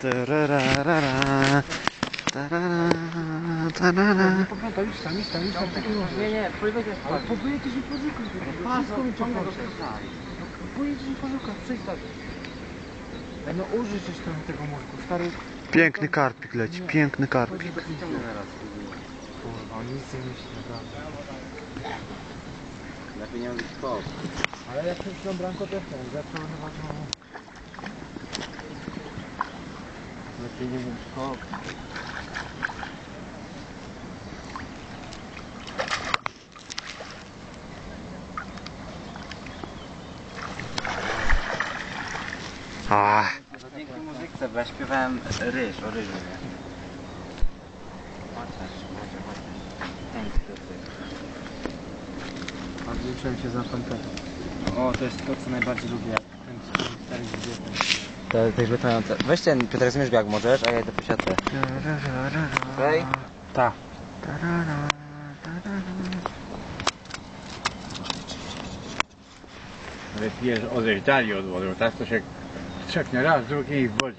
Tararara, tarara, tarara. Pamiętaj, idź tam, idź tam, idź tam. nie. Nie, nie, powiedz jest Ale poszukaj tego. Wszystko mi pomoże. przestali. Pojedziesz i poszukaj, przyjdź tak. Ej, No użyj coś tam tego mózgu, stary. Piękny karpik leci, piękny karpik. Kurwa, on nic nie myśli, naprawdę. Lepiej nie mówić. Ale jak już tą bramkę też ten, zaczął chyba to... Skok. Ach, Dzięki muzyce, bo ja śpiewałem ryż, o ryżu? Chociaż, może, chociaż. Do tego. Odliczyłem się za fantasy. O, to jest to, co najbardziej lubię. Ten stary. To, to jest betonujące. Weź ten, Piotr, zmierz jak możesz, a ja idę po siatę. Okej? Tak. tarara, tarara. Ale jest odejdź dalej od wody, bo tak to się trzepnie raz, drugi i w wodzie.